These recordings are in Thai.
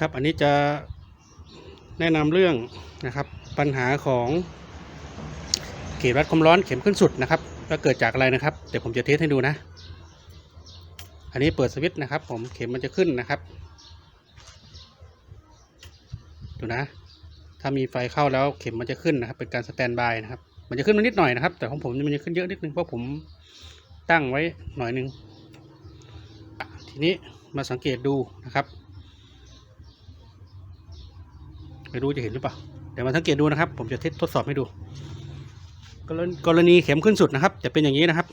ครับอันนี้จะแนะนำเรื่องนะครับปัญหาของเกจวัดความร้อนเข็มขึ้นสุดนะครับว่าเกิดจากอะไรนะครับเดี๋ยวผมจะเทสให้ดูนะ อันนี้เปิดสวิตช์นะครับ ผมเข็มมันจะขึ้นนะครับดูนะ ถ้ามีไฟเข้าแล้วเข็มมันจะขึ้นนะครับ เป็นการสแตนบายนะครับ มันจะขึ้นมานิดหน่อยนะครับ แต่ของผมมันจะขึ้นเยอะนิดนึงเพราะผมตั้งไว้หน่อยนึงทีนี้มาสังเกตดูนะครับ ไม่รู้จะเห็นหรือเปล่าเดี๋ยวมาสังเกตดูนะครับ ผมจะเทสทดสอบให้ดู กรณีกรณีเข็มขึ้นสุดนะครับ จะเป็นอย่างนี้นะครับ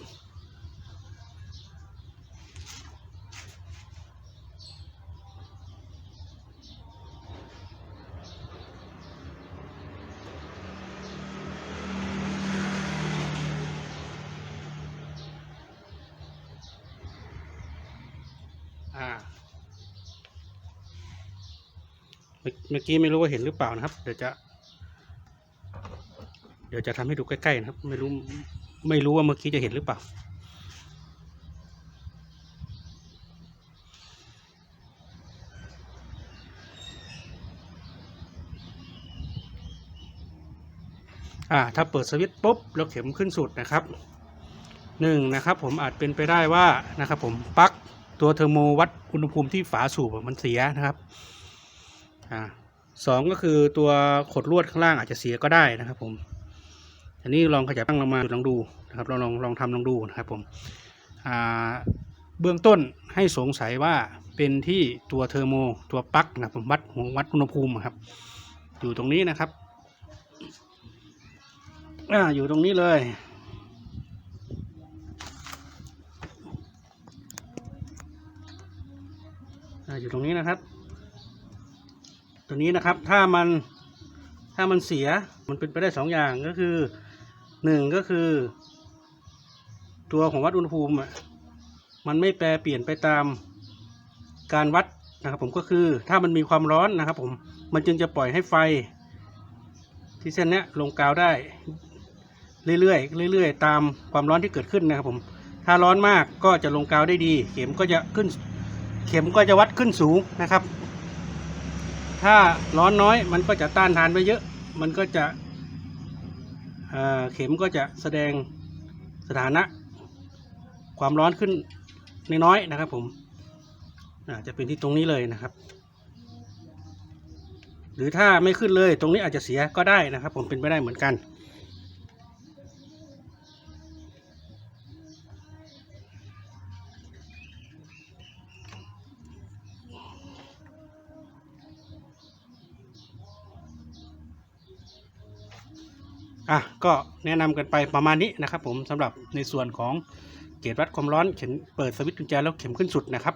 อ่า เมื่อกี้ไม่รู้ว่าเห็นหรือเปล่านะครับ เดี๋ยวจะ เดี๋ยวจะทำให้ดูใกล้ๆนะครับ ไม่รู้ไม่รู้ว่าเมื่อกี้จะเห็นหรือเปล่า อ่า ถ้าเปิดสวิตช์ปุ๊บแล้วเข็มขึ้นสุดนะครับหนึ่งนะครับผมอาจเป็นไปได้ว่านะครับผมปลั๊กตัวเทอร์โมวัดอุณหภูมิที่ฝาสูบมันเสียนะครับ อ่าสองก็คือตัวขดลวดข้างล่างอาจจะเสียก็ได้นะครับผมอันนี้ลองขยับตั้งลงมาลองดูนะครับลองลองลองทำลองดูนะครับผมอ่าเบื้องต้นให้สงสัยว่าเป็นที่ตัวเทอร์โมตัวปลั๊กนะครับผมวัดหัววัดอุณหภูมิครับ อยู่ตรงนี้นะครับอ่าอยู่ตรงนี้เลยอ่าอยู่ตรงนี้นะครับ ตัวนี้นะครับถ้ามันถ้ามันเสียมันเป็นไปได้สองอย่างก็คือหนึ่งก็คือ ตัวของวัดอุณหภูมิมันไม่แปรเปลี่ยนไปตามการวัดนะครับผมก็คือถ้ามันมีความร้อนนะครับผมมันจึงจะปล่อยให้ไฟ ที่เส้นนี้ลงกาวได้ เรื่อยๆเรื่อยๆ ตามความร้อนที่เกิดขึ้นนะครับผมถ้าร้อนมากก็จะลงกาวได้ดี เข็มก็จะขึ้น เข็มก็จะวัดขึ้นสูงนะครับ ถ้าร้อนน้อยมันก็จะต้านทานไปเยอะ มันก็จะเข็มก็จะแสดงสถานะ ความร้อนขึ้นน้อยๆนะครับ ผมจจะเป็นที่ตรงนี้เลยนะครับ หรือถ้าไม่ขึ้นเลยตรงนี้อาจจะเสียก็ได้นะครับ ผมเป็นไปได้เหมือนกัน อะก็แนะนำกันไปประมาณนี้นะครับ ผมสำหรับในส่วนของเกจวัดความร้อนเข็มเปิดสวิตช์กุญแจแล้วเข็มขึ้นสุดนะครับ